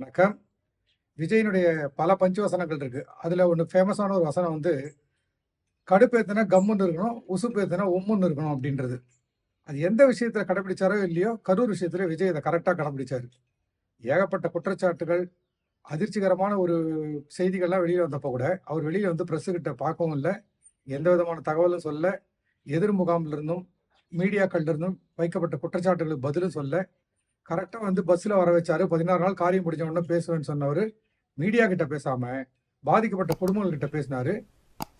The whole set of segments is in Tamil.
வணக்கம். விஜயனுடைய பல பஞ்சவசனங்கள் இருக்கு. அதுல ஒன்று ஃபேமஸான ஒரு வசனம் வந்து கடுப்பேத்தினா கம்முன்னு இருக்கணும் உசுப்பேத்தினா உம்முன்னு இருக்கணும் அப்படின்றது. அது எந்த விஷயத்துல கடைபிடிச்சாரோ இல்லையோ கரூர் விஷயத்துல விஜய் அதை கரெக்டாக கடைபிடிச்சாரு ஏகப்பட்ட குற்றச்சாட்டுகள் அதிர்ச்சிகரமான ஒரு செய்திகள்லாம் வெளியில் வந்தப்போ கூட அவர் வெளியில் வந்து பிரஸ் கிட்ட பார்க்கவும் இல்லை. எந்த விதமான தகவலும் சொல்ல எதிர் முகாம்ல இருந்தும் மீடியாக்கள்ல இருந்தும் வைக்கப்பட்ட குற்றச்சாட்டுகளுக்கு பதிலும் சொல்ல கரெக்டாக வந்து பஸ்ஸில் வர வச்சாரு. பதினாறு நாள் காரியம் முடிஞ்ச உடனே பேசுவேன்னு சொன்னவர் மீடியா கிட்ட பேசாமல் பாதிக்கப்பட்ட குடும்பங்கள் கிட்ட பேசினாரு.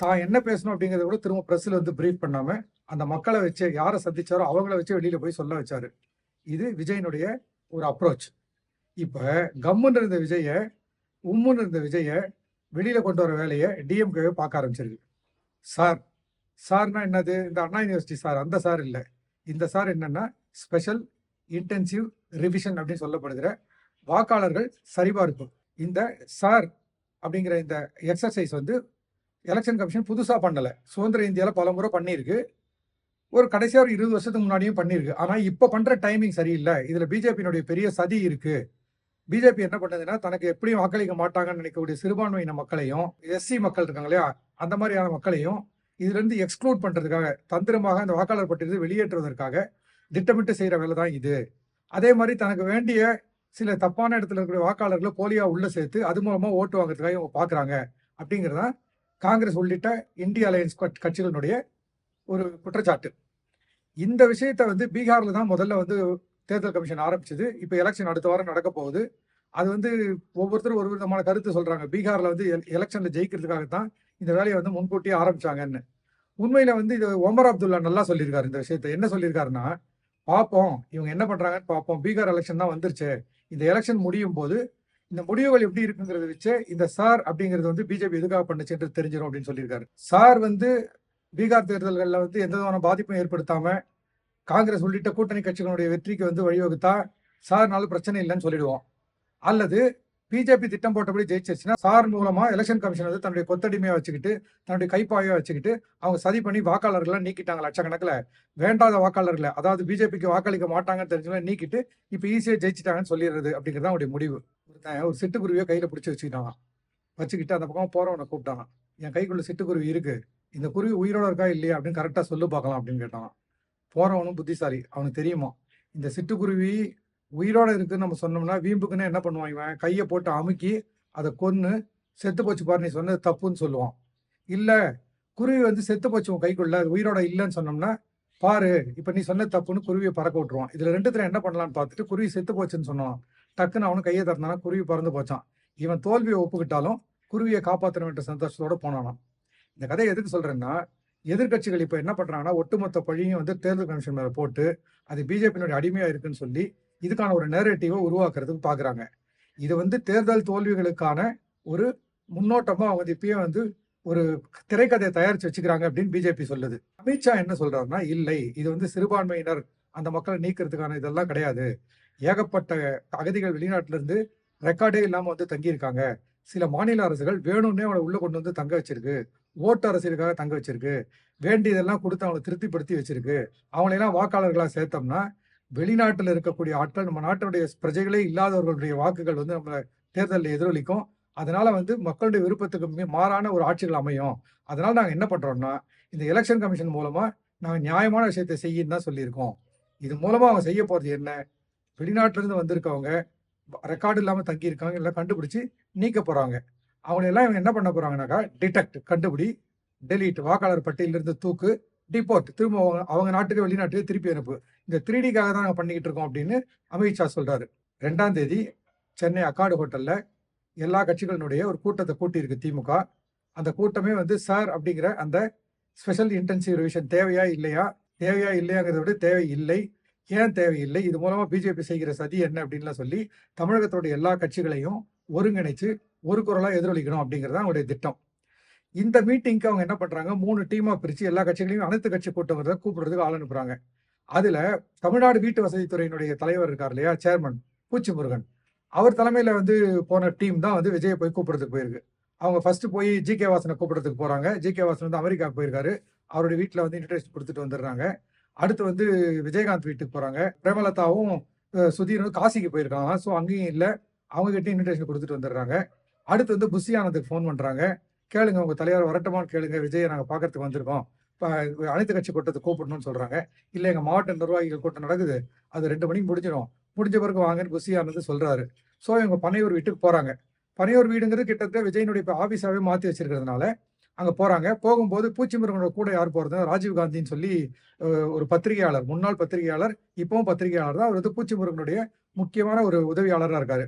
தான் என்ன பேசணும் அப்படிங்கிறத கூட திரும்ப ப்ரெஸ்ஸில் வந்து பிரீஃப் பண்ணாமல் அந்த மக்களை வச்சு யாரை சந்திச்சாரோ அவங்கள வச்சு வெளியில் போய் சொல்ல வச்சாரு. இது விஜயனுடைய ஒரு அப்ரோச் இப்போ கம்முன்னு இருந்த விஜயை உம்முன்னு இருந்த விஜயை வெளியில் கொண்டு வர வேலையை டிஎம்கேவே பார்க்க ஆரம்பிச்சிருக்கு. சார் சார்னா என்னது? இந்த அண்ணா யூனிவர்சிட்டி சார் அந்த சார் இல்லை. இந்த சார் என்னன்னா ஸ்பெஷல் இன்டென்சிவ் ரிவிஷன் அப்படின்னு சொல்லப்படுகிற வாக்காளர்கள் சரிபார்ப்பு. இந்த சார் அப்படிங்கிற இந்த எக்ஸசைஸ் வந்து எலெக்ஷன் கமிஷன் புதுசாக பண்ணலை. சுதந்திர இந்தியாவில் பல முறை பண்ணியிருக்கு. ஒரு கடைசியாக ஒரு இருபது வருஷத்துக்கு முன்னாடியும் பண்ணியிருக்கு. ஆனால் இப்போ பண்ணுற டைமிங் சரியில்லை. இதில் பிஜேபியினுடைய பெரிய சதி இருக்கு. பிஜேபி என்ன பண்ணுதுன்னா தனக்கு எப்படியும் வாக்களிக்க மாட்டாங்கன்னு நினைக்கக்கூடிய சிறுபான்மையின மக்களையும் எஸ்சி மக்கள் இருக்காங்க இல்லையா அந்த மாதிரியான மக்களையும் இதுலேருந்து எக்ஸ்க்ளூட் பண்ணுறதுக்காக தந்திரமாக அந்த வாக்காளர் பட்டியலிருந்து வெளியேற்றுவதற்காக திட்டமிட்டு செய்கிற வேலை தான் இது. அதே மாதிரி தனக்கு வேண்டிய சில தப்பான இடத்துல இருக்கிற வாக்காளர்களை போலியா உள்ள சேர்த்து அது மூலமா ஓட்டு வாங்குறதுக்காக இவங்க பாக்குறாங்க. அப்படிங்கிறதா காங்கிரஸ் உள்ளிட்ட இந்திய அலையன்ஸ் கட்சிகளினுடைய ஒரு குற்றச்சாட்டு. இந்த விஷயத்த வந்து பீகார்ல தான் முதல்ல வந்து தேர்தல் கமிஷன் ஆரம்பிச்சது. இப்போ எலெக்ஷன் அடுத்த வாரம் நடக்க போகுது. அது வந்து ஒவ்வொருத்தரும் ஒரு விதமான கருத்து சொல்றாங்க. பீகார்ல வந்து எலெக்ஷன்ல ஜெயிக்கிறதுக்காக தான் இந்த வேலையை வந்து முன்கூட்டியே ஆரம்பிச்சாங்கன்னு. உண்மையில வந்து இது ஒமர் அப்துல்லா நல்லா சொல்லியிருக்காரு இந்த விஷயத்த. என்ன சொல்லியிருக்காருன்னா பார்ப்போம் இவங்க என்ன பண்றாங்கன்னு பார்ப்போம் பீகார் எலெக்ஷன் தான் வந்துருச்சு. இந்த எலெக்ஷன் முடியும் போது இந்த முடிவுகள் எப்படி இருக்குங்கிறத வச்சு இந்த சார் அப்படிங்கிறது வந்து பிஜேபி எதுக்காக பண்ணுச்சுன்றது தெரிஞ்சிடும் அப்படின்னு சொல்லியிருக்காரு. சார் வந்து பீகார் தேர்தல்களில் வந்து எந்த விதமான பாதிப்பும் ஏற்படுத்தாம காங்கிரஸ் உள்ளிட்ட கூட்டணி கட்சிகளுடைய வெற்றிக்கு வந்து வழிவகுத்தா சார்னால பிரச்சனை இல்லைன்னு சொல்லிடுவோம். அல்லது பிஜேபி திட்டம் போட்டபடி ஜெயிச்சிருச்சுன்னா சார் மூலமா எலெக்ஷன் கமிஷன் வந்து தன்னுடைய கொத்தடிமையை வச்சுக்கிட்டு தன்னுடைய கைப்பாயை வச்சுக்கிட்டு அவங்க சதி பண்ணி வாக்காளர்கள்லாம் நீக்கிட்டாங்க லட்சக்கணக்கில். வேண்டாத வாக்காளர்களை. அதாவது பிஜேபிக்கு வாக்களிக்க மாட்டாங்கன்னு தெரிஞ்சவங்க நீக்கிட்டு இப்போ ஈஸியாக ஜெயிச்சிட்டாங்கன்னு சொல்லிடுறது அப்படிங்கிறது தான் அவருடைய முடிவு. ஒருத்தன் ஒரு சிட்டுக்குருவியை கையில் பிடிச்சி வச்சுக்கிட்டாங்க வச்சுக்கிட்டு அந்த பக்கம் போறவனை கூப்பிட்டாங்க என் கைக்குள்ள சிட்டுக்குருவி இருக்கு. இந்த குருவி உயிரோட இருக்கா இல்லையா அப்படின்னு கரெக்டாக சொல்லு பார்க்கலாம் அப்படின்னு கேட்டான் போறவனும் புத்திசாலி. அவனுக்கு தெரியுமா? இந்த சிட்டுக்குருவி உயிரோட இருக்குன்னு நம்ம சொன்னோம்னா வீம்புக்குன்னு என்ன பண்ணுவான் இவன்? கையை போட்டு அமுக்கி அதை கொன்று செத்து போச்சு பாரு நீ சொன்னது தப்புன்னு சொல்லுவான். இல்லை குருவி வந்து செத்து போச்சு உன் கைக்குள்ள அது உயிரோட இல்லைன்னு சொன்னோம்னா பாரு இப்போ நீ சொன்ன தப்புன்னு குருவியை பறக்க விட்டுருவான். இதில் ரெண்டுத்துல என்ன பண்ணலாம்னு பார்த்துட்டு குருவி செத்து போச்சுன்னு சொன்னான். டக்குன்னு அவனு கையை திறந்தானா குருவி பறந்து போச்சான். இவன் தோல்வியை ஒப்புக்கிட்டாலும் குருவியை காப்பாற்ற வேண்டிய சந்தோஷத்தோட போனானான் இந்த கதையை எதுக்கு சொல்றேன்னா எதிர்க்கட்சிகள் இப்போ என்ன பண்றாங்கன்னா ஒட்டுமொத்த பழியும் வந்து தேர்தல் கமிஷன் மேலே போட்டு அது பிஜேபியினுடைய அடிமையா இருக்குன்னு சொல்லி இதுக்கான ஒரு நேரேட்டிவை உருவாக்குறதுக்கு பாக்குறாங்க. இது வந்து தேர்தல் தோல்விகளுக்கான ஒரு முன்னோட்டமா அவங்க வந்து இப்பயே வந்து ஒரு திரைக்கதையை தயாரிச்சு வச்சுக்கிறாங்க அப்படின்னு பிஜேபி சொல்லுது. அமித்ஷா என்ன சொல்றாருன்னா இல்லை இது வந்து சிறுபான்மையினர் அந்த மக்களை நீக்கிறதுக்கான இதெல்லாம் கிடையாது. ஏகப்பட்ட அகதிகள் வெளிநாட்டுல இருந்து ரெக்கார்டே இல்லாம வந்து தங்கியிருக்காங்க. சில மாநில அரசுகள் வேணும்னே அவளை உள்ள கொண்டு வந்து தங்க வச்சிருக்கு. ஓட்டு அரசியலுக்காக தங்க வச்சிருக்கு. வேண்டியதெல்லாம் கொடுத்து அவங்களை திருப்திப்படுத்தி வச்சிருக்கு. அவங்களையெல்லாம் வாக்காளர்களா சேர்த்தோம்னா வெளிநாட்டில் இருக்கக்கூடிய ஆட்கள் நம்ம நாட்டுடைய பிரஜைகளே இல்லாதவர்களுடைய வாக்குகள் வந்து நம்ம தேர்தலில் எதிரொலிக்கும். அதனால வந்து மக்களுடைய விருப்பத்துக்கு மாறான ஒரு ஆட்சிகள் அமையும். அதனால நாங்கள் என்ன பண்றோம்னா இந்த எலெக்ஷன் கமிஷன் மூலமா நாங்கள் நியாயமான விஷயத்தை செய்யன்னு தான் சொல்லியிருக்கோம். இது மூலமா அவங்க செய்ய போறது என்ன? வெளிநாட்டிலிருந்து வந்திருக்கவங்க ரெக்கார்டு இல்லாமல் தங்கியிருக்காங்க எல்லாம் கண்டுபிடிச்சி நீக்க போறாங்க. அவங்களெல்லாம் இவங்க என்ன பண்ண போறாங்கனாக்கா டிடெக்ட் கண்டுபிடி டெலீட் வாக்காளர் பட்டியலிருந்து தூக்கு டிபோர்ட் திரும்ப அவங்க அவங்க நாட்டுக்கு வெளிநாட்டுக்கு திருப்பி அனுப்பு. இந்த த்ரீ டிக்காக தான் நாங்கள் பண்ணிக்கிட்டு இருக்கோம் அப்படின்னு அமித்ஷா சொல்றாரு. ரெண்டாம் தேதி சென்னை அக்காடு ஹோட்டல்ல எல்லா கட்சிகளினுடைய ஒரு கூட்டத்தை கூட்டியிருக்கு திமுக. அந்த கூட்டமே வந்து சார் அப்படிங்கிற அந்த ஸ்பெஷல் இன்டென்சிவ் ரிவிஷன் தேவையா இல்லையா? தேவையா இல்லையாங்கிறத விட தேவை இல்லை ஏன் தேவையில்லை? இது மூலமா பிஜேபி செய்கிற சதி என்ன அப்படின்லாம் சொல்லி தமிழகத்தோட எல்லா கட்சிகளையும் ஒருங்கிணைச்சு ஒரு குரலா எதிரொலிக்கணும் அப்படிங்கிறது தான் அவங்களுடைய திட்டம். இந்த மீட்டிங்க்கு அவங்க என்ன பண்றாங்க? மூணு டீமா பிரிச்சு எல்லா கட்சிகளையும் அனைத்து கட்சி கூட்டம் கூப்பிடுறதுக்கு ஆள் அனுப்புறாங்க. அதுல தமிழ்நாடு வீட்டு வசதித்துறையினுடைய தலைவர் இருக்கார் இல்லையா? சேர்மன் பூச்சி முருகன் அவர் தலைமையில வந்து போன டீம் தான் வந்து விஜயை போய் கூப்பிடுறதுக்கு போயிருக்கு. அவங்க ஃபர்ஸ்ட் போய் ஜி கே வாசனை கூப்பிடுறதுக்கு போறாங்க. ஜி கே வாசன் வந்து அமெரிக்காவுக்கு போயிருக்காரு. அவருடைய வீட்டில் வந்து இன்ட்ரெஸ்ட் கொடுத்துட்டு வந்துடுறாங்க. அடுத்து வந்து விஜயகாந்த் வீட்டுக்கு போறாங்க. பிரேமலதாவும் அஹ், சுதீரும் காசிக்கு போயிருக்காங்க. ஸோ அங்கேயும் இல்லை. அவங்க கிட்ட இன்விடேஷன் கொடுத்துட்டு வந்துடுறாங்க. அடுத்து வந்து புஷி ஆனந்துக்கு ஃபோன் பண்றாங்க. கேளுங்க உங்க தலைவர் வரட்டுமான்னு கேளுங்க. விஜயை நாங்கள் பார்க்கறதுக்கு வந்திருக்கோம். அனைத்து கட்சி கூட்டத்தை கூப்பிடணும்னு சொல்றாங்க. இல்ல எங்க மாவட்ட நிர்வாகிகள் கூட்டம் நடக்குது. அது ரெண்டு மணிக்கு முடிஞ்சிடும். முடிஞ்ச பிறகு வாங்கன்னு குசியானது சொல்றாரு. ஸோ இவங்க பனையூர் வீட்டுக்கு போறாங்க. பனையூர் வீடுங்கிறது கிட்டத்தட்ட விஜயனுடைய இப்போ ஆஃபீஸாகவே மாற்றி வச்சிருக்கிறதுனால அங்கே போறாங்க. போகும்போது பூச்சி முருகனோட கூட யார் போறது? ராஜீவ் காந்தின்னு சொல்லி ஒரு பத்திரிகையாளர் முன்னாள் பத்திரிகையாளர் இப்பவும் பத்திரிகையாளர் தான். அவர் வந்து பூச்சி முருகனுடைய முக்கியமான ஒரு உதவியாளராக இருக்காரு.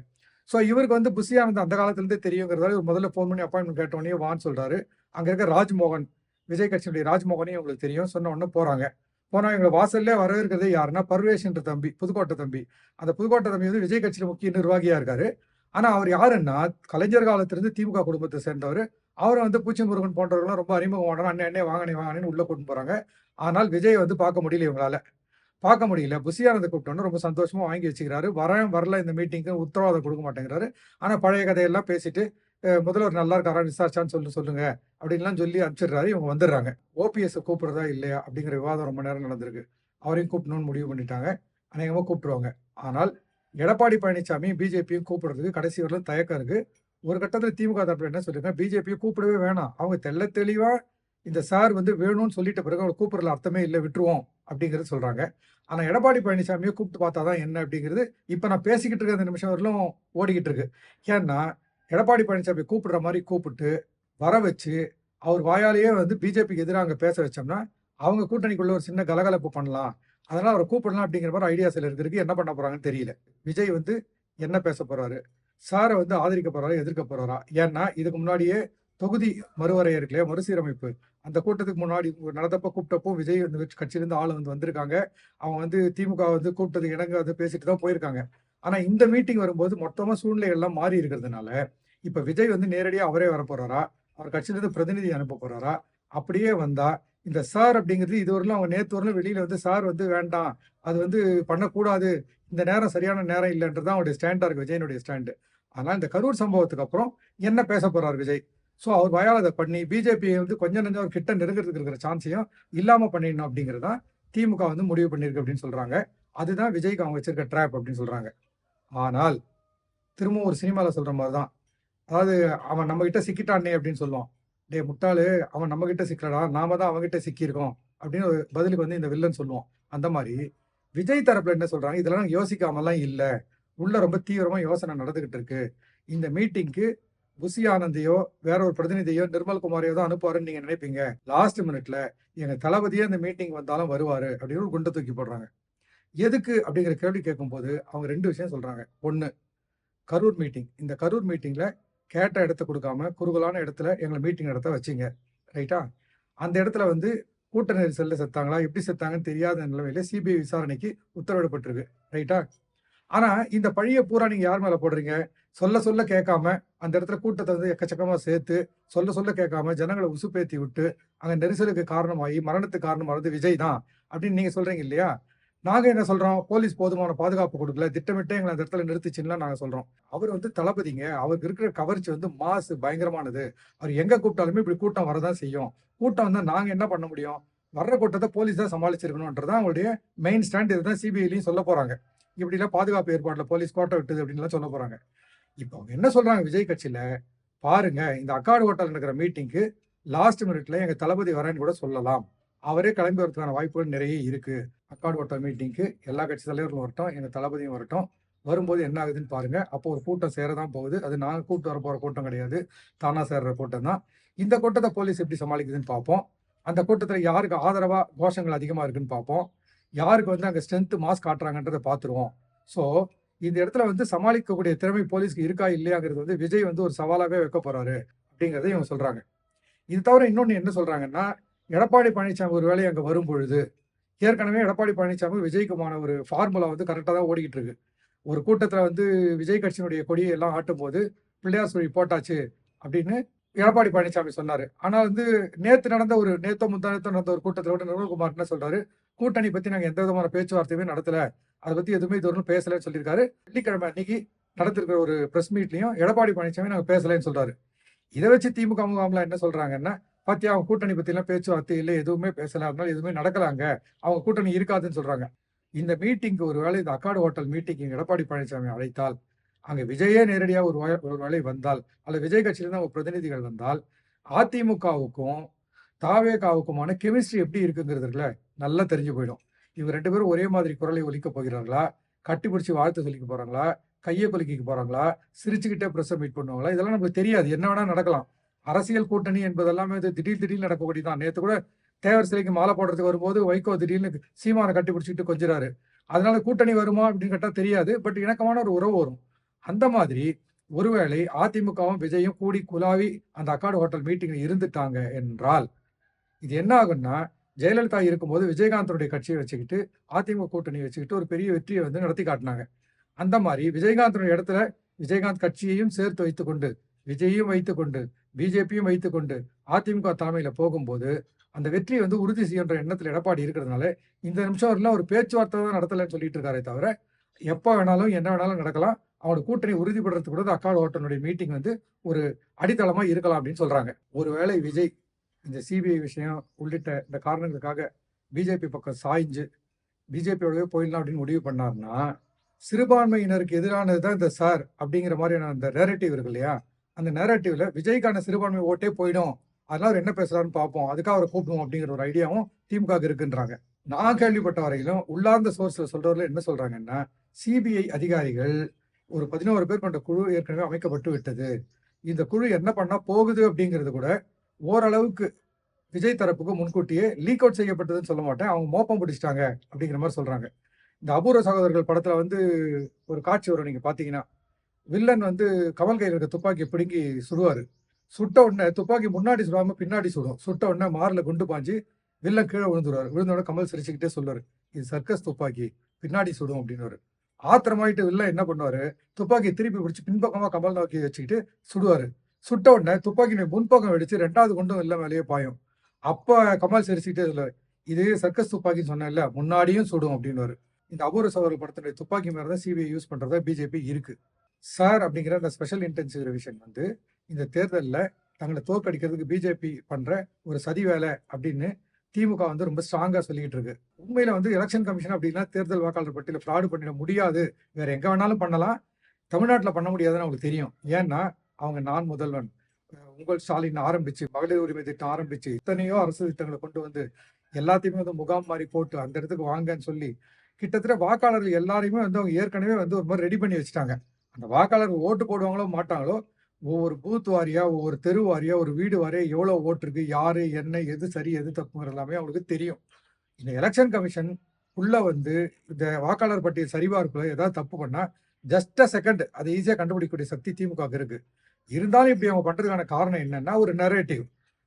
ஸோ இவருக்கு வந்து புஷி அந்த காலத்துலேருந்து தெரியுங்கிறதால இவர் முதல்ல ஃபோன் பண்ணி அப்பாயின்மெண்ட் கேட்டோடனே வான்னு சொல்றாரு. அங்கே இருக்க ராஜ்மோகன் விஜய் கட்சியுடைய ராஜ்மோகனையும் உங்களுக்கு தெரியும். சொன்ன உடனே போறாங்க. போனா எங்களை வாசல்ல வரவேற்கிறது யாருன்னா பர்வேஷ்ன்ற தம்பி புதுக்கோட்டை தம்பி. அந்த புதுக்கோட்டை தம்பி வந்து விஜய் கட்சியில முக்கிய நிர்வாகியா இருக்காரு. ஆனா அவர் யாருன்னா கலைஞர் காலத்திலிருந்து திமுக குடும்பத்தை சேர்ந்தவர். அவரை வந்து பூச்சி முருகன் போன்றவர்களும் ரொம்ப அறிமுகமான அண்ணன் அண்ணே வாங்கனே வாங்கனேன்னு உள்ள கூட்டு போறாங்க. ஆனால் விஜய் வந்து பார்க்க முடியல இவங்களால. பார்க்க முடியல. புசியானதை கூப்பிட்டோன்னு ரொம்ப சந்தோஷமா வாங்கி வச்சுக்கிறாரு. வரேன் வரல இந்த மீட்டிங்க்கு உத்தரவாதம் கொடுக்க மாட்டேங்கிறாரு. ஆனா பழைய கதையெல்லாம் பேசிட்டு முதல்ல ஒரு நல்லா இருக்காரா விசாரிச்சான்னு சொல்லி சொல்லுங்க. அப்படின்லாம் சொல்லி அனுப்பிச்சிடுறாரு. இவங்க வந்துடுறாங்க. ஓபிஎஸ் கூப்பிடுறதா இல்லையா? அப்படிங்கிற விவாதம் ரொம்ப நேரம் நடந்திருக்கு. அவரையும் கூப்பிடணும்னு முடிவு பண்ணிட்டாங்க. அநேகமாக கூப்பிட்டுருவாங்க. ஆனால் எடப்பாடி பழனிசாமி பிஜேபியும் கூப்பிடுறதுக்கு கடைசி வரலும் தயக்கம் இருக்கு. ஒரு கட்டத்தில் திமுக தரப்பில் என்ன சொல்லிருக்காங்க பிஜேபியை கூப்பிடவே வேணாம். அவங்க தெல்ல தெளிவா இந்த சார் வந்து வேணும்னு சொல்லிட்ட பிறகு அவங்க கூப்பிடல அர்த்தமே இல்லை விட்டுருவோம் அப்படிங்கிறது சொல்றாங்க. ஆனால் எடப்பாடி பழனிசாமியை கூப்பிட்டு பார்த்தாதான் என்ன அப்படிங்கிறது இப்போ நான் பேசிக்கிட்டு இருக்க அந்த நிமிஷம் வரலும் ஓடிக்கிட்டு இருக்கு. ஏன்னா எடப்பாடி பழனிசாமி கூப்பிடுற மாதிரி கூப்பிட்டு வர வச்சு அவர் வாயாலேயே வந்து பிஜேபிக்கு எதிராக அங்கே பேச வச்சோம்னா அவங்க கூட்டணிக்குள்ள ஒரு சின்ன கலகலப்பு பண்ணலாம். அதனால் அவரை கூப்பிடலாம் அப்படிங்கிற மாதிரி ஐடியா சில இருக்கிறதுக்கு என்ன பண்ண போகிறாங்கன்னு தெரியல. விஜய் வந்து என்ன பேச போகிறாரு சாரை வந்து ஆதரிக்க போகிறாரா எதிர்க்க போகிறாரா ஏன்னா இதுக்கு முன்னாடியே தொகுதி மறுவரையறை இருக்கு மறுசீரமைப்பு அந்த கூட்டத்துக்கு முன்னாடி நடந்தப்ப கூப்பிட்டப்போ விஜய் வந்து கட்சியிலேருந்து ஆள் வந்து வந்திருக்காங்க. அவங்க வந்து திமுக வந்து கூப்பிட்டது இணங்க வந்து பேசிட்டு தான் போயிருக்காங்க. ஆனால் இந்த மீட்டிங் வரும்போது மொத்தமாக சூழ்நிலை எல்லாம் மாறி இருக்கிறதுனால இப்ப விஜய் வந்து நேரடியா அவரே வர போறாரா? அவர் கட்சியிலிருந்து பிரதிநிதி அனுப்ப போறாரா? அப்படியே வந்தா இந்த சார் அப்படிங்கிறது இதுவரையிலும் அவங்க நேத்து வரலாம் வெளியில வந்து சார் வந்து வேண்டாம் அது வந்து பண்ணக்கூடாது இந்த நேரம் சரியான நேரம் இல்லைன்றது அவருடைய ஸ்டாண்டா இருக்கு விஜயனுடைய ஸ்டாண்டு ஆனால் இந்த கரூர் சம்பவத்துக்கு அப்புறம் என்ன பேச போறார் விஜய்? ஸோ அவர் வயால் அதை பண்ணி பிஜேபியை வந்து கொஞ்சம் நெஞ்சம் கிட்ட நெருங்கிறதுக்கு இருக்கிற சான்ஸையும் இல்லாம பண்ணிடணும் அப்படிங்கிறது தான் திமுக வந்து முடிவு பண்ணியிருக்கு அப்படின்னு சொல்றாங்க. அதுதான் விஜய்க்கு அவங்க வச்சிருக்க ட்ராப் அப்படின்னு சொல்றாங்க. ஆனால் திரும்ப ஒரு சினிமாவில் சொல்ற மாதிரி தான் அதாவது அவன் நம்ம கிட்ட சிக்கிட்டானே அப்படின்னு சொல்லுவான். டேய் முட்டாளு அவன் நம்ம கிட்ட சிக்கலடா நாம தான் அவன்கிட்ட சிக்கியிருக்கோம். அப்படின்னு ஒரு பதிலுக்கு வந்து இந்த வில்லன் சொல்லுவோம் அந்த மாதிரி விஜய் தரப்புல என்ன சொல்றாங்க? இதெல்லாம் யோசிக்காமலாம் இல்லை. உள்ள ரொம்ப தீவிரமா யோசனை நடந்துகிட்டு இருக்கு. இந்த மீட்டிங்க்கு புசி ஆனந்தையோ வேற ஒரு பிரதிநிதியோ நிர்மல் குமாரையோ தான் அனுப்புவாருன்னு நீங்க நினைப்பீங்க. லாஸ்ட் மினிட்ல எங்க தளபதியே இந்த மீட்டிங் வந்தாலும் வருவாரு அப்படின்னு ஒரு குண்டை தூக்கி போடுறாங்க. எதுக்கு அப்படிங்கிற கேள்வி கேட்கும்போது அவங்க ரெண்டு விஷயம் சொல்றாங்க. ஒன்று கரூர் மீட்டிங். இந்த கரூர் மீட்டிங்ல கேட்ட இடத்த கொடுக்காம குறுகலான இடத்துல எங்களை மீட்டிங் இடத்த வச்சிங்க. ரைட்டா அந்த இடத்துல வந்து கூட்ட நெரிசலில் செத்தாங்களா? எப்படி செத்தாங்கன்னு தெரியாத நிலைமையில சிபிஐ விசாரணைக்கு உத்தரவிடப்பட்டிருக்கு. ரைட்டா ஆனா இந்த பழிய பூரா நீங்க யார் மேல போடுறீங்க? சொல்ல சொல்ல கேட்காம அந்த இடத்துல கூட்டத்தை வந்து எக்கச்சக்கமா சேர்த்து சொல்ல சொல்ல கேட்காம ஜனங்களை உசுப்பேத்தி விட்டு அங்க நெரிசலுக்கு காரணமாகி மரணத்துக்கு காரணமானது விஜய் தான் அப்படின்னு நீங்க சொல்றீங்க இல்லையா? நாங்க என்ன சொல்றோம்? போலீஸ் போதுமான பாதுகாப்பு கொடுக்கல திட்டமிட்டு எங்களை அந்த இடத்துல நிறுத்திச்சுன்னா நாங்க சொல்றோம். அவர் வந்து தளபதிங்க அவருக்கு இருக்கிற கவர்ச்சி வந்து மாசு பயங்கரமானது. அவர் எங்க கூப்பிட்டாலுமே இப்படி கூட்டம் வரதான் செய்யும். கூட்டம் வந்து நாங்க என்ன பண்ண முடியும்? வர்ற கூட்டத்தை போலீஸ் தான் சமாளிச்சிருக்கணும்ன்றதான் அவங்களுடைய மெயின் ஸ்டாண்ட் இதுதான் சிபிஐலையும் சொல்ல போறாங்க. இப்படி பாதுகாப்பு ஏற்பாடுல போலீஸ் கோட்டை விட்டுது அப்படின்லாம் சொல்ல போறாங்க. இப்போ அவங்க என்ன சொல்றாங்க விஜய் கட்சியில? பாருங்க இந்த அக்காடு ஹோட்டல் நடக்கிற மீட்டிங்க்கு லாஸ்ட் மினிட்ல எங்க தளபதி வரேன்னு கூட சொல்லலாம். அவரே கிளம்பி வரதுக்கான வாய்ப்புகள் நிறைய இருக்கு. அக்காடு ஓட்ட மீட்டிங்க்கு எல்லா கட்சி தலைவர்களும் வரட்டும் எங்க தளபதியும் வரட்டும். வரும்போது என்ன ஆகுதுன்னு பாருங்க. அப்போ ஒரு கூட்டம் சேரதான் போகுது. அது நான் கூட்டு வர போற கூட்டம் கிடையாது. தானா சேர்ற கூட்டம் தான். இந்த கூட்டத்தை போலீஸ் எப்படி சமாளிக்குதுன்னு பார்ப்போம் அந்த கூட்டத்துல யாருக்கு ஆதரவா கோஷங்கள் அதிகமா இருக்குன்னு பார்ப்போம் யாருக்கு வந்து அங்க ஸ்ட்ரென்த் மாஸ் காட்டுறாங்கன்றதை பார்த்துருவோம் ஸோ இந்த இடத்துல வந்து சமாளிக்கக்கூடிய திறமை போலீஸ்க்கு இருக்கா இல்லையாங்கிறது வந்து விஜய் வந்து ஒரு சவாலாகவே வைக்க போறாரு அப்படிங்கறத இவங்க சொல்றாங்க. இது தவிர இன்னொன்னு என்ன சொல்றாங்கன்னா எடப்பாடி பழனிசாமி ஒரு வேலை அங்கே வரும் பொழுது ஏற்கனவே எடப்பாடி பழனிசாமி விஜய்க்குமான ஒரு ஃபார்முலா வந்து கரெக்டாக தான் ஓடிக்கிட்டு இருக்கு. ஒரு கூட்டத்தில் வந்து விஜய் கட்சியினுடைய கொடியை எல்லாம் ஆட்டும் போது பிள்ளையார் சொல்லி போட்டாச்சு அப்படின்னு எடப்பாடி பழனிசாமி சொன்னார். ஆனால் வந்து நேற்று நடந்த ஒரு நேத்தோ முந்தானத்தோ நடந்த ஒரு கூட்டத்தில் விட நிர்மல்குமார் என்ன சொல்றாரு கூட்டணி பற்றி நாங்கள் எந்த விதமான பேச்சுவார்த்தையுமே நடத்தலை. அதை பற்றி எதுவுமே இது பேசலைன்னு சொல்லியிருக்காரு. வெள்ளிக்கிழமை அன்னைக்கு நடத்திருக்கிற ஒரு ப்ரெஸ் மீட்லையும் எடப்பாடி பழனிசாமி நாங்கள் பேசலைன்னு சொல்றாரு. இதை வச்சு திமுக முகாமில் என்ன சொல்றாங்கன்னா பாத்தியா அவங்க கூட்டணி பத்திலாம் பேச்சுவார்த்தை இல்லை எதுவுமே பேசல அதனால எதுவுமே நடக்கலாங்க அவங்க கூட்டணி இருக்காதுன்னு சொல்றாங்க இந்த மீட்டிங்க்கு ஒருவேளை இந்த Accord hotel meeting Edappadi Palaniswami அழைத்தால் அங்க விஜயே நேரடியா ஒரு ஒரு வேளை வந்தால், அல்லது விஜய் கட்சியிலிருந்து அவங்க பிரதிநிதிகள் வந்தால், அதிமுகவுக்கும், தாவேகாவுக்குமான கெமிஸ்ட்ரி எப்படி இருக்குங்கிறது நல்லா தெரிஞ்சு போயிடும். இவங்க ரெண்டு பேரும் ஒரே மாதிரி குரலை ஒலிக்க போகிறார்களா? கட்டிப்பிடிச்சு வாழ்த்து சொல்லிக்க போறாங்களா? கையை குலுக்கிக்க போறாங்களா? சிரிச்சுக்கிட்டே பிரஸ்ஸ மீட் பண்ணுவாங்களா? இதெல்லாம் நமக்கு தெரியாது. என்ன வேணா நடக்கலாம். அரசியல் கூட்டணி என்பதெல்லாமே இது திடீர் திடீர்னு நடக்கக்கூடியது தான். நேற்று கூட தேவர் சிலைக்கு மாலை போடுறதுக்கு வரும்போது, வைகோ திடீர்னு சீமானை கட்டி பிடிச்சிக்கிட்டு கொஞ்சிறாரு அதனால கூட்டணி வருமா அப்படின்னு கேட்டால் தெரியாது. பட் இணக்கமான ஒரு உறவு வரும். அந்த மாதிரி ஒருவேளை அதிமுகவும், விஜயும் கூடி குலாவி அந்த அக்காடு ஹோட்டல் மீட்டிங்ல இருந்துட்டாங்க என்றால், இது என்ன ஆகும்னா, ஜெயலலிதா இருக்கும்போது விஜயகாந்தனுடைய கட்சியை வச்சுக்கிட்டு, அதிமுக கூட்டணி வச்சுக்கிட்டு ஒரு பெரிய வெற்றியை வந்து நடத்தி காட்டினாங்க அந்த மாதிரி விஜயகாந்தனுடைய இடத்துல விஜயகாந்த் கட்சியையும் சேர்த்து வைத்துக்கொண்டு, விஜயையும் வைத்துக்கொண்டு, பிஜேபியும் வைத்துக்கொண்டு, அதிமுக தலைமையில போகும்போது, அந்த வெற்றியை வந்து உறுதி செய்யுன்ற எண்ணத்துல எடப்பாடி இருக்கிறதுனால, இந்த நிமிஷம் வரலாம் ஒரு பேச்சுவார்த்தை தான் நடத்தலைன்னு சொல்லிட்டு இருக்காரே தவிர, எப்போ வேணாலும், என்ன வேணாலும் நடக்கலாம். அவனோட கூட்டணி உறுதிப்படுறதுக்கு கூட இந்த ஓட்டனுடைய மீட்டிங் வந்து ஒரு அடித்தளமா இருக்கலாம் அப்படின்னு சொல்றாங்க. ஒருவேளை விஜய் இந்த சிபிஐ விஷயம் உள்ளிட்ட இந்த காரணங்களுக்காக பிஜேபி பக்கம் சாய்ஞ்சு, பிஜேபியோடவே போயிடலாம் அப்படின்னு முடிவு பண்ணாருன்னா, சிறுபான்மையினருக்கு எதிரானது தான் இந்த சார் அப்படிங்கிற மாதிரியான அந்த நேரட்டிவ் இருக்கு இல்லையா? அந்த நேரட்டிவ்ல விஜய்க்கான சிறுபான்மை ஓட்டே போயிடும். அதனால அவர் என்ன பேசுறாருன்னு பார்ப்போம். அதுக்காக அவரை கூப்பிடுவோம் அப்படிங்கிற ஒரு ஐடியாவும் திமுக இருக்குன்றாங்க. நான் கேள்விப்பட்ட வரையிலும் உள்ளார்ந்த சோர்ஸ்ல சொல்றவர்கள் என்ன சொல்றாங்கன்னா, சிபிஐ அதிகாரிகள் ஒரு 11 பேர் கொண்ட குழு ஏற்கனவே அமைக்கப்பட்டு விட்டது. இந்த குழு என்ன பண்ண போகுது அப்படிங்கிறது கூட ஓரளவுக்கு விஜய் தரப்புக்கு முன்கூட்டியே லீக் அவுட் செய்யப்பட்டதுன்னு சொல்ல மாட்டேன். அவங்க மோப்பம் பிடிச்சிட்டாங்க அப்படிங்கிற மாதிரி சொல்றாங்க. இந்த அபூர்வ சகோதரர்கள் படத்துல வந்து ஒரு காட்சி வரும் நீங்க பார்த்தீங்கன்னா, வில்லன் வந்து கமல் கையில் இருக்க துப்பாக்கியை பிடுங்கி சுடுவாரு. சுட்ட உடனே துப்பாக்கி முன்னாடி சுடாம பின்னாடி சுடும். சுட்ட உடனே மாரில் குண்டு பாஞ்சு வில்லன் கீழே விழுந்துருவாரு. விழுந்த உடனே கமல் சிரிச்சுக்கிட்டே சொல்லுவாரு, "இது சர்க்கஸ் துப்பாக்கி. பின்னாடி சுடும்" அப்படின்னுவாரு. ஆத்திரமாயிட்டு வில்லன் என்ன பண்ணுவாரு, துப்பாக்கி திருப்பி பிடிச்சி பின்பக்கமா கமல் நோக்கி வச்சுக்கிட்டு சுடுவாரு. சுட்ட உடனே துப்பாக்கினை முன்பக்கம் வெடிச்சு ரெண்டாவது குண்டும் வில்லன் மேலேயே பாயும். அப்போ கமல் சிரிச்சுக்கிட்டே சொல்லுவார் "இது சர்க்கஸ் துப்பாக்கின்னு சொன்னேன்ல, முன்னாடியும் சுடும்" அப்படின்னுவார் இந்த அபூர்வ சவர்கள் படத்தினுடைய துப்பாக்கி மேலே தான் சிபிஐ யூஸ் பண்றதா பிஜேபி இருக்கு. சார் அப்படிங்கிற அந்த ஸ்பெஷல் இன்டென்சிவ் ரிவிஷன் வந்து இந்த தேர்தலில் தங்களை தோற்கடிக்கிறதுக்கு பிஜேபி பண்ற ஒரு சதி வேலை அப்படின்னு திமுக வந்து ரொம்ப ஸ்ட்ராங்கா சொல்லிக்கிட்டு இருக்கு. உண்மையில வந்து எலெக்ஷன் கமிஷன் அப்படின்னா தேர்தல் வாக்காளர் பட்டியல ஃப்ராட் பண்ணிட முடியாது. வேற எங்க வேணாலும் பண்ணலாம். தமிழ்நாட்டில் பண்ண முடியாதுன்னு அவங்களுக்கு தெரியும். ஏன்னா, அவங்க நான் முதல்வன், உங்கள் ஸ்டாலின் ஆரம்பிச்சு, மகளிர் உரிமை திட்டம் ஆரம்பிச்சு, இத்தனையோ அரசு திட்டங்களை கொண்டு வந்து எல்லாத்தையுமே வந்து முகாம் மாதிரி போட்டு அந்த இடத்துக்கு வாங்கன்னு சொல்லி, கிட்டத்தட்ட வாக்காளர்கள் எல்லாரையுமே வந்து அவங்க ஏற்கனவே வந்து ஒரு மாதிரி ரெடி பண்ணி வச்சுட்டாங்க. அந்த வாக்காளர்கள் ஓட்டு போடுவாங்களோ, மாட்டாங்களோ, ஒவ்வொரு பூத் வாரியா, ஒவ்வொரு தெரு வாரியா, ஒரு வீடு வாரியா எவ்வளோ ஓட்டு இருக்கு, யாரு, என்ன, எது சரி, எது தப்புங்கிறது எல்லாமே அவங்களுக்கு தெரியும். இந்த எலெக்ஷன் கமிஷன் உள்ள வந்து இந்த வாக்காளர் பட்டியல் சரிபார்ப்புல ஏதாவது தப்பு பண்ணா, ஜஸ்ட் அ செகண்ட் அதை ஈஸியாக கண்டுபிடிக்கக்கூடிய சக்தி திமுக இருக்கு. இருந்தாலும் இப்படி அவங்க பண்றதுக்கான காரணம் என்னன்னா, ஒரு நரேட்டிவ்.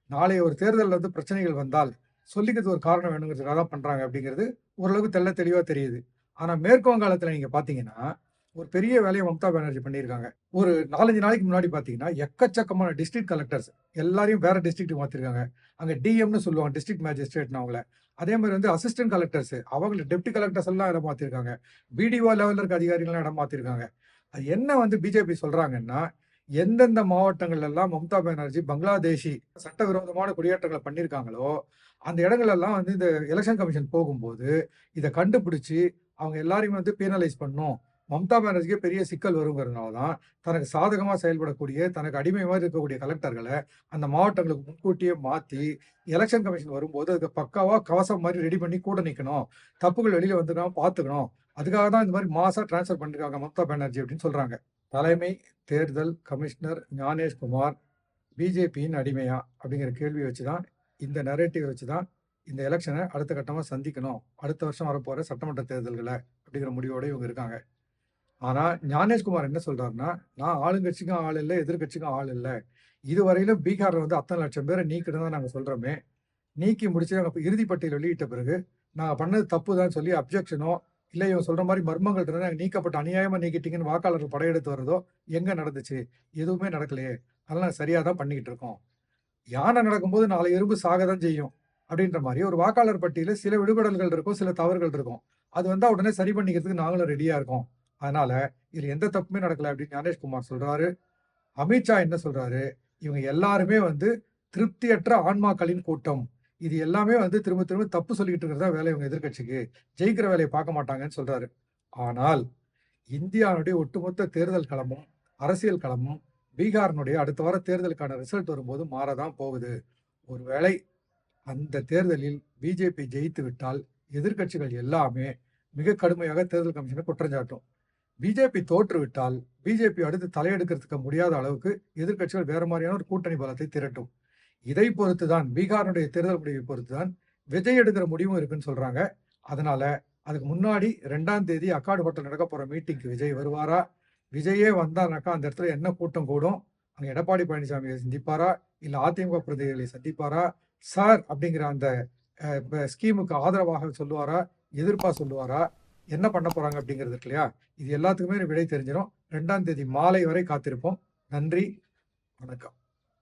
நாளைய ஒரு தேர்தலில் வந்து பிரச்சனைகள் வந்தால், சொல்லிக்கிறதுக்கு ஒரு காரணம் வேணுங்கிறதுக்காக தான் பண்றாங்க அப்படிங்கிறது ஓரளவுக்கு தெல்ல தெளிவா தெரியுது. ஆனா மேற்கு வங்காளத்துல நீங்க பார்த்தீங்கன்னா, ஒரு பெரிய வேலையை மம்தா பானர்ஜி பண்ணியிருக்காங்க. ஒரு 4, 5 நாளைக்கு முன்னாடி பார்த்தீங்கன்னா, எக்கச்சக்கமான டிஸ்ட்ரிக்ட் கலெக்டர்ஸ் எல்லாரையும் வேற டிஸ்ட்ரிக்ட்டு மாத்திருக்காங்க. அங்க டிஎம்னு சொல்லுவாங்க. டிஸ்ட்ரிக்ட் மேஜிஸ்ட்ரேட்னு அவங்கள. அதே மாதிரி வந்து அசிஸ்டன்ட் கலெக்டர்ஸ் அவங்கள டெப்டி கலெக்டர்ஸ் எல்லாம் இடம் மாத்திருக்காங்க. பிடிஓ லெவலில் இருக்க அதிகாரிகள்லாம் இடம் மாத்திருக்காங்க. அது என்ன வந்து பிஜேபி சொல்றாங்கன்னா, எந்தெந்த மாவட்டங்கள்ல எல்லாம் மம்தா பானர்ஜி பங்களாதேஷி சட்டவிரோதமான குடியேற்றங்களை பண்ணியிருக்காங்களோ, அந்த இடங்களெல்லாம் வந்து இந்த எலெக்ஷன் கமிஷன் போகும்போது, இதை கண்டுபிடிச்சி அவங்க எல்லாரையும் வந்து பீனலைஸ் பண்ணும் மம்தா பானர்ஜிக்கு பெரிய சிக்கல் வருங்கிறதுனால தான், தனக்கு சாதகமாக செயல்படக்கூடிய, தனக்கு அடிமை மாதிரி இருக்கக்கூடிய கலெக்டர்களை அந்த மாவட்டங்களுக்கு முன்கூட்டியே மாற்றி எலெக்ஷன் கமிஷன் வரும்போது அதுக்கு பக்காவாக கவசம் மாதிரி ரெடி பண்ணி கூட நிற்கணும் தப்புகள் வெளியில் வந்துடாம பார்த்துக்கணும். அதுக்காக தான் இந்த மாதிரி மாசாக டிரான்ஸ்ஃபர் பண்ணியிருக்காங்க மம்தா பானர்ஜி அப்படின்னு சொல்கிறாங்க தலைமை தேர்தல் கமிஷனர் ஞானேஷ்குமார் பிஜேபியின் அடிமையா? அப்படிங்கிற கேள்வியை வச்சு தான், இந்த நரேட்டிவை வச்சு தான் இந்த எலெக்ஷனை அடுத்த கட்டமாக சந்திக்கணும். அடுத்த வருஷம் வரப்போகிற சட்டமன்ற தேர்தல்களை அப்படிங்கிற முடிவோடு இவங்க இருக்காங்க. ஆனா ஞானேஷ்குமார் என்ன சொல்றாருன்னா, "நான் ஆளுங்கட்சிக்கும் ஆள் இல்லை எதிர்க்கட்சிக்கும் ஆள் இல்லை இதுவரையிலும் பீகார்ல வந்து அத்தனை லட்சம் பேரை நீக்கிட்டு தான் நாங்க சொல்றோமே. நீக்கி முடிச்சு நாங்க இறுதி பட்டியல் வெளியிட்ட பிறகு, நாங்க பண்ணது தப்பு தான் சொல்லி அப்ஜெக்ஷனோ, இல்ல இவன் சொல்ற மாதிரி மர்மங்கள் இருந்தா நீக்கப்பட்ட அநியாயமா நீக்கிட்டீங்கன்னு வாக்காளர்கள் படையெடுத்து வர்றதோ எங்க நடந்துச்சு? எதுவுமே நடக்கலையே. அதெல்லாம் சரியாக சரியா தான் பண்ணிக்கிட்டு இருக்கோம். யானை நடக்கும்போது 4 எறும்பு சாக தான் செய்யும்." அப்படின்ற மாதிரி ஒரு வாக்காளர் பட்டியல்ல சில விடுபடல்கள் இருக்கும், சில தவறுகள் இருக்கும். அது வந்தா உடனே சரி பண்ணிக்கிறதுக்கு நாங்களும் ரெடியா இருக்கோம். அதனால இதுல எந்த தப்புமே நடக்கல அப்படின்னு ஞானேஷ்குமார் சொல்றாரு. அமித்ஷா என்ன சொல்றாரு, "இவங்க எல்லாருமே வந்து திருப்தியற்ற ஆன்மாக்களின் கூட்டம். இது எல்லாமே வந்து திரும்ப திரும்ப தப்பு சொல்லிக்கிட்டு இருக்கிறதா வேலை இவங்க எதிர்கட்சிக்கு ஜெயிக்கிற வேலையை பார்க்க மாட்டாங்கன்னு" சொல்றாரு. ஆனால் இந்தியாவுடைய ஒட்டுமொத்த தேர்தல் களமும் அரசியல் களமும் பீகாரினுடைய அடுத்த வார தேர்தலுக்கான ரிசல்ட் வரும்போது மாறதான் போகுது ஒருவேளை அந்த தேர்தலில் பிஜேபி ஜெயித்து விட்டால் எதிர்க்கட்சிகள் எல்லாமே மிக கடுமையாக தேர்தல் கமிஷனை குற்றஞ்சாட்டும் பிஜேபி தோற்றுவிட்டால் பிஜேபி அடுத்து தலையெடுக்கிறதுக்கு முடியாத அளவுக்கு எதிர்க்கட்சிகள் வேற மாதிரியான ஒரு கூட்டணி பலத்தை திரட்டும். இதை பொறுத்து தான் பீகாருடைய தேர்தல் முடிவை பொறுத்து தான் விஜய் எடுக்கிற முடிவும் இருக்குன்னு சொல்றாங்க. அதனால அதுக்கு முன்னாடி ரெண்டாம் தேதி அக்காடு ஹோட்டல் நடக்க போற மீட்டிங்க்கு விஜய் வருவாரா? விஜயே வந்தாருனாக்கா அந்த இடத்துல என்ன கூட்டம் கூடும்? அங்க எடப்பாடி பழனிசாமியை சந்திப்பாரா? இல்ல அதிமுக பிரதிநிதிகளை சந்திப்பாரா? சார் அப்படிங்கிற அந்த ஸ்கீமுக்கு ஆதரவாக சொல்லுவாரா? எதிர்ப்பா சொல்லுவாரா? என்ன பண்ண போறாங்க அப்படிங்கிறது இருக்கு இல்லையா? இது எல்லாத்துக்குமே விடை தெரிஞ்சிடும் ரெண்டாம் தேதி மாலை வரை காத்திருப்போம். நன்றி. வணக்கம்.